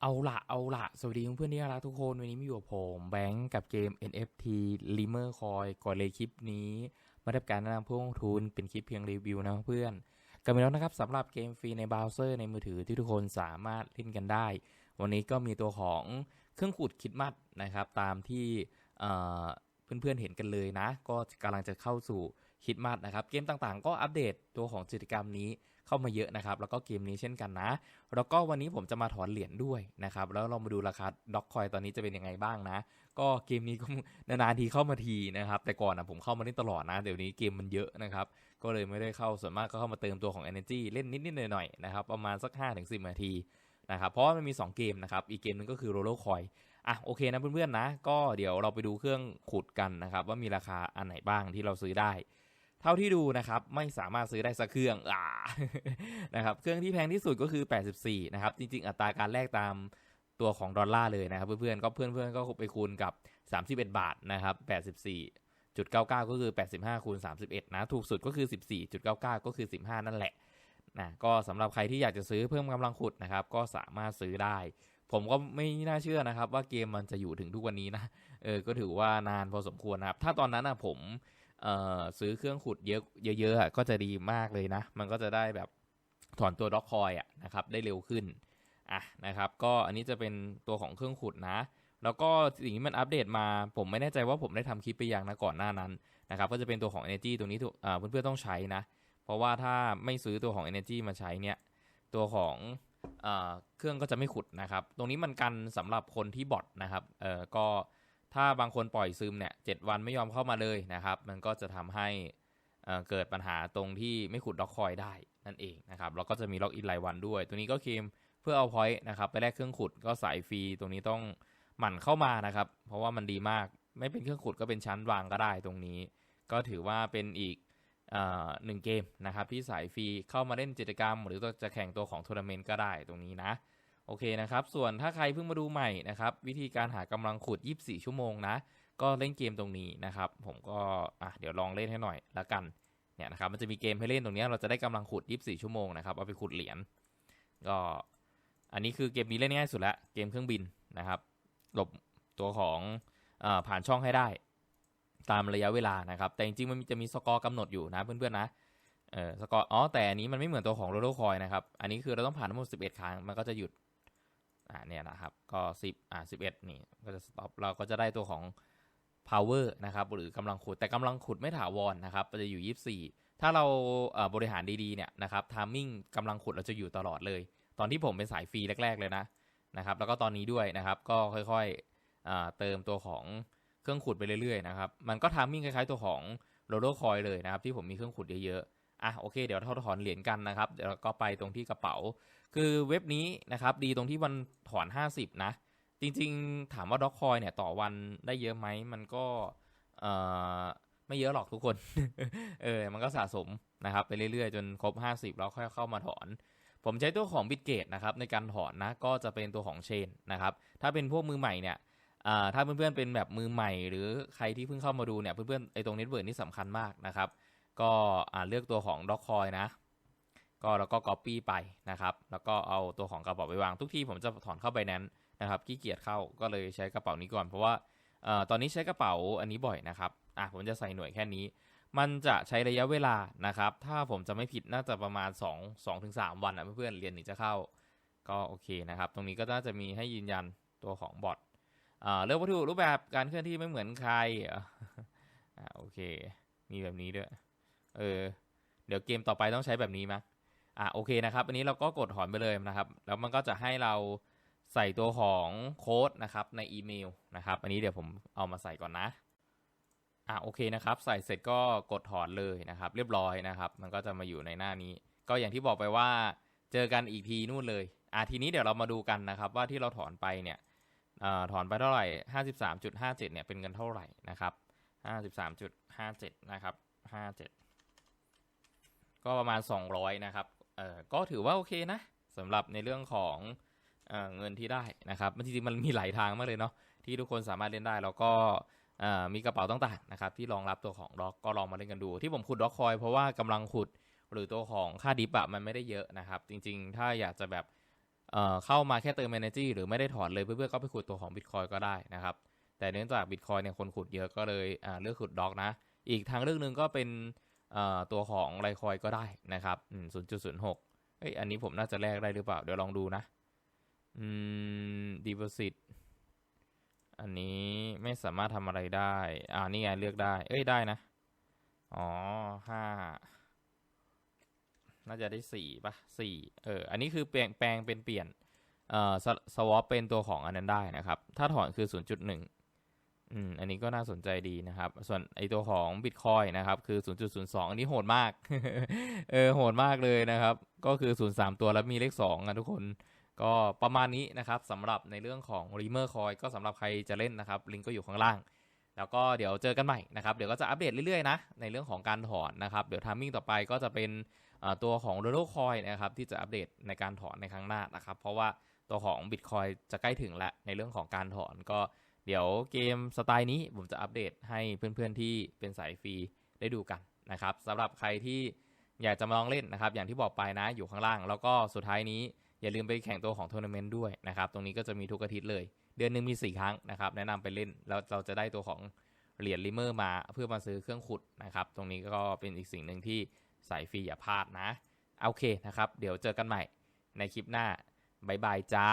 เอาละเอาละสวัสดีเพื่อนๆที่รักทุกคน วันนี้มีอยู่กับผมแบงก์กับเกม NFT Limmer Coin ก่อนเลยคลิปนี้ไม่ได้การแนะนำผู้ลงทุนเป็นคลิปเพียงรีวิวนะเพื่อนกันไปแล้วนะครับสำหรับเกมฟรีในเบราว์เซอร์ในมือถือที่ทุกคนสามารถเล่นกันได้ วันนี้ก็มีตัวของเครื่องขูดคิดมัดนะครับ ตามที่เพื่อนๆเห็นกันเลยนะ ก็กำลังจะเข้าสู่ คิดมัดนะครับ เกมต่างๆ ก็อัปเดตตัวของกิจกรรมนี้เข้ามาเยอะนะครับ แล้วก็เกมนี้เช่นกันนะ แล้วก็วันนี้ผมจะมาถอนเหรียญด้วยนะครับ แล้วเรามาดูราคาด็อกคอยตอนนี้จะเป็นยังไงบ้างนะ ก็เกมนี้ก็นานๆทีเข้ามาทีนะครับ แต่ก่อนนะผมเข้ามาเล่นตลอดนะ เดี๋ยวนี้เกมมันเยอะนะครับ ก็เลยไม่ได้เข้า ส่วนมากก็เข้ามาเติมตัวของ Energy เล่นนิดๆหน่อยๆนะครับ ประมาณสัก 5-10นาทีนะครับ เพราะมันมี 2 เกมนะครับ อีกเกมหนึงก็คือโรโลคอยอะโอเคนะเพื่อนๆนะ ก็เดี๋ยวเราไปดูเครื่องขุดกันนะครับ ว่ามีราคาอันไหนบ้างที่เราซื้อได้ เท่าที่ดูนะครับไม่สามารถซื้อได้สักเครื่องอ่านะครับเครื่องที่แพงที่สุดก็คือ 84 นะครับ จริง ๆ อัตราการแลกตามตัวของดอลลาร์เลยนะครับ เพื่อนๆก็เพื่อนๆก็ไปคูณกับ 31 บาทนะครับ 84.99 ก็คือ 85คูณ31 นะ ถูกสุดก็คือ 14.99 ก็คือ 15 นั่นแหละนะก็สำหรับใครที่อยากจะซื้อเพิ่มกำลังขุดนะครับ ก็สามารถซื้อได้ ผมก็ไม่น่าเชื่อนะครับ ว่าเกมมันจะอยู่ถึงทุกวันนี้นะเออก็ถือว่านานพอสมควรนะครับ ถ้าตอนนั้นนะผม ซื้อเครื่องขุดเยอะเยอะๆก็จะดีมากเลยนะ มันก็จะได้แบบถอนตัวด็อกคอยอะนะครับได้เร็วขึ้นอะนะครับ ก็อันนี้จะเป็นตัวของเครื่องขุดนะ แล้วก็สิ่งที่มันอัปเดตมา ผมไม่แน่ใจว่าผมได้ทำคลิปไปยังนะก่อนหน้านั้นนะครับก็จะเป็นตัวของ Energy ตัวนี้ถูกเพื่อนๆต้องใช้นะ เพราะว่าถ้าไม่ซื้อตัวของ Energy มาใช้เนี่ยตัวของอเครื่องก็จะไม่ขุดนะครับ ตรงนี้มันกันสำหรับคนที่บอทนะครับเออก็ ถ้าบางคนปล่อยซึมเนี่ยเวันไม่ยอมเข้ามาเลยนะครับ มันก็จะทำให้เอ่อเกิดปัญหาตรงที่ไม่ขุดล็อกคอยได้นั่นเองนะครับแล้วก็จะมีล็อกอินรายวันด้วย ตัวนี้ก็เคมเพื่อเอาพอยต์นะครับไปแลกเครื่องขุดก็สายฟรีตรงนี้ต้องหมั่นเข้ามานะครับ เพราะว่ามันดีมากไม่เป็นเครื่องขุดก็เป็นชั้นวางก็ได้ตรงนี้ ก็ถือว่าเป็นอีกอหนึ่งเกมนะครับที่สายฟรีเข้ามาเล่นกิจกรรม หรือจะแข่งตัวของทัวร์นาเมนต์ก็ได้ตรงนี้นะ โอเคนะครับ ส่วนถ้าใครเพิ่งมาดูใหม่นะครับ วิธีการหากำลังขุด 24 ชั่วโมงนะ ก็เล่นเกมตรงนี้นะครับ ผมก็อะเดี๋ยวลองเล่นให้หน่อยละกัน เนี่ยนะครับ มันจะมีเกมให้เล่นตรงนี้ เราจะได้กำลังขุด 24 ชั่วโมงนะครับ เอาไปขุดเหรียญ ก็ อันนี้คือเกมนี้เล่นง่ายสุดละ เกมเครื่องบินนะครับ หลบตัวของอผ่านช่องให้ได้ ตามระยะเวลานะครับ แต่จริงๆมันจะมีสกอร์กำหนดอยู่นะเพื่อนๆนะเออสกอร์ อ๋อ แต่อันนี้มันไม่เหมือนตัวของโรโลคอยนะครับ อันนี้คือเราต้องผ่านทั้งหมด11 ครั้ง มันก็จะหยุด อ่าเนี่ยนะครับ ก็สิบอ่าสิบเอ็ดนี่ก็จะสต็อปเราก็จะได้ตัวของ power นะครับหรือกำลังขุดแต่กำลังขุดไม่ถาวรนะครับจะอยู่ 24 ถ้าเราเบริหารดีๆเนี่ยนะครับ timing กำลังขุดเราจะอยู่ตลอดเลย ตอนที่ผมเป็นสายฟรีแรก ๆ เลยนะนะครับแล้วก็ตอนนี้ด้วยนะครับก็ค่อยๆเติมตัวของเครื่องขุดไปเรื่อยๆนะครับมันก็ timing คล้ายๆตัวของโรโลคอยเลยนะครับที่ผมมีเครื่องขุดเยอะๆ อะโอเคเดี๋ยวเราถอนเหรียญกันนะครับเดี๋ยวก็ไปตรงที่กระเป๋า คือเว็บนี้นะครับดีตรงที่มันถอน 50 นะ จริงๆ ถามว่าด็อกคอยเนี่ยต่อวันได้เยอะไหมมันก็เอ่อไม่เยอะหรอกทุกคน เออ มันก็สะสมนะครับไปเรื่อยๆ จนครบ 50 แล้วค่อยเข้ามาถอน ผมใช้ตัวของบิตเกตนะครับในการถอนนะ ก็จะเป็นตัวของเชนนะครับ ถ้าเป็นพวกมือใหม่เนี่ยถ้าเพื่อนๆเป็นแบบมือใหม่ หรือใครที่เพิ่งเข้ามาดูเนี่ยเพื่อนๆไอ้ตรงเน็ตเวิร์กนี่สำคัญมากนะครับ ก็อ่าเลือกตัวของด็อกคอยนะ ก็แล้วก็ copy ไปนะครับ แล้วก็เอาตัวของกระเป๋าไปวางทุกทีผมจะถอนเข้าไปนั้นนะครับขี้เกียจเข้าก็เลยใช้กระเป๋านี้ก่อน เพราะว่าออตอนนี้ใช้กระเป๋าอันนี้บ่อยนะครับอะผมจะใส่หน่วยแค่นี้ มันจะใช้ระยะเวลานะครับ ถ้าผมจะไม่ผิดน่าจะประมาณ 2 2ถึง3วันนะเพื่อนๆเรียนถึงจะเข้า ก็โอเคนะครับ ตรงนี้ก็น่าจะมีให้ยืนยันตัวของบอทอ่าเลือกวัตถุรูปแบบการเคลื่อนที่ไม่เหมือนใครอ่าโอเค มีแบบนี้ด้วย เออ เดี๋ยวเกมต่อไปต้องใช้แบบนี้มั้ยอะโอเคนะครับ อันนี้เราก็กดถอนไปเลยนะครับ แล้วมันก็จะให้เราใส่ตัวของโค้ดนะครับในอีเมลนะครับ อันนี้เดี๋ยวผมเอามาใส่ก่อนนะอะโอเคนะครับ ใส่เสร็จก็กดถอนเลยนะครับ เรียบร้อยนะครับ มันก็จะมาอยู่ในหน้านี้ ก็อย่างที่บอกไปว่าเจอกันอีกทีนู่นเลยอะทีนี้เดี๋ยวเรามาดูกันนะครับ ว่าที่เราถอนไปเนี่ยอถอนไปเท่าไหร่ห้าสิบสามจุดห้าเจ็ดเนี่ยเป็นเงินเท่าไหร่นะครับห้าสิบสามจุดห้าเจ็ดนะครับห้าเจ็ด ก็ประมาณ 200 นะครับเออก็ถือว่าโอเคนะสำหรับในเรื่องของเอเงินที่ได้นะครับมันจริงๆมันมีหลายทางมากเลยเนาะที่ทุกคนสามารถเล่นได้แล้วก็มีกระเป๋าต่างๆนะครับที่รองรับตัวของด็อกก็ลองมาเล่นกันดู ที่ผมขุดด็อกคอยเพราะว่ากำลังขุดหรือตัวของค่าดิปอะมันไม่ได้เยอะนะครับ จริงๆ ถ้าอยากจะแบบเเข้ามาแค่เติม energy หรือไม่ได้ถอนเลยเพื่อนๆก็ไปขุดตัวของ Bitcoin ก็ได้นะครับ แต่เนื่องจาก Bitcoin เนี่ยคนขุดเยอะก็เลยเลือกขุดด็อกนะ อีกทางเลือกหนึ่งก็เป็น ตัวของไลคอยก็ได้นะครับ0.06เอ้ยอันนี้ผมน่าจะแลกได้หรือเปล่า เดี๋ยวลองดูนะ อืม deposit อันนี้ไม่สามารถทำอะไรได้ อ่านี่ไงเลือกได้ เอ้ยได้นะ อ๋อห้าน่าจะได้สี่ปะสี่เออ อันนี้คือแปลงแปลงเป็นเปลี่ยน เอ่อสวอปเป็นตัวของอันนั้นได้นะครับ ถ้าถอนคือ 0.1 อืมอันนี้ก็น่าสนใจดีนะครับ ส่วนไอตัวของ Bitcoin นะครับ คือ 0.02 อันนี้โหดมาก เออโหดมากเลยนะครับ ก็คือ 03 ตัวแล้วมีเลข2อะทุกคน ก็ประมาณนี้นะครับสำหรับในเรื่องของ r e m e r Coin ก็สำหรับใครจะเล่นนะครับ ลิงก์ก็อยู่ข้างล่าง แล้วก็เดี๋ยวเจอกันใหม่นะครับ เดี๋ยวก็จะอัปเดตเรื่อยๆนะ ในเรื่องของการถอนนะครับ เดี๋ยวทามมิ่งต่อไปก็จะเป็นตัวของ r o l o Coin นะครับที่จะอัปเดตในการถอนในครั้งหน้านะครับ เพราะว่าตัวของ Bitcoin จะใกล้ถึงแล้วในเรื่องของการถอนก็ เดี๋ยวเกมสไตล์นี้ผมจะอัปเดตให้เพื่อนๆที่เป็นสายฟรีได้ดูกันนะครับสำหรับใครที่อยากจะมาลองเล่นนะครับ อย่างที่บอกไปนะอยู่ข้างล่าง แล้วก็สุดท้ายนี้อย่าลืมไปแข่งตัวของทัวร์นาเมนต์ด้วยนะครับ ตรงนี้ก็จะมีทุกอาทิตย์เลย เดือนหนึ่งมี 4 ครั้งนะครับ แนะนำไปเล่นแล้วเราจะได้ตัวของเหรียญลิเมอร์มาเพื่อมาซื้อเครื่องขุดนะครับ ตรงนี้ก็เป็นอีกสิ่งหนึ่งที่สายฟรีอย่าพลาดนะโอเคนะครับ เดี๋ยวเจอกันใหม่ในคลิปหน้าบ๊ายบายจ้า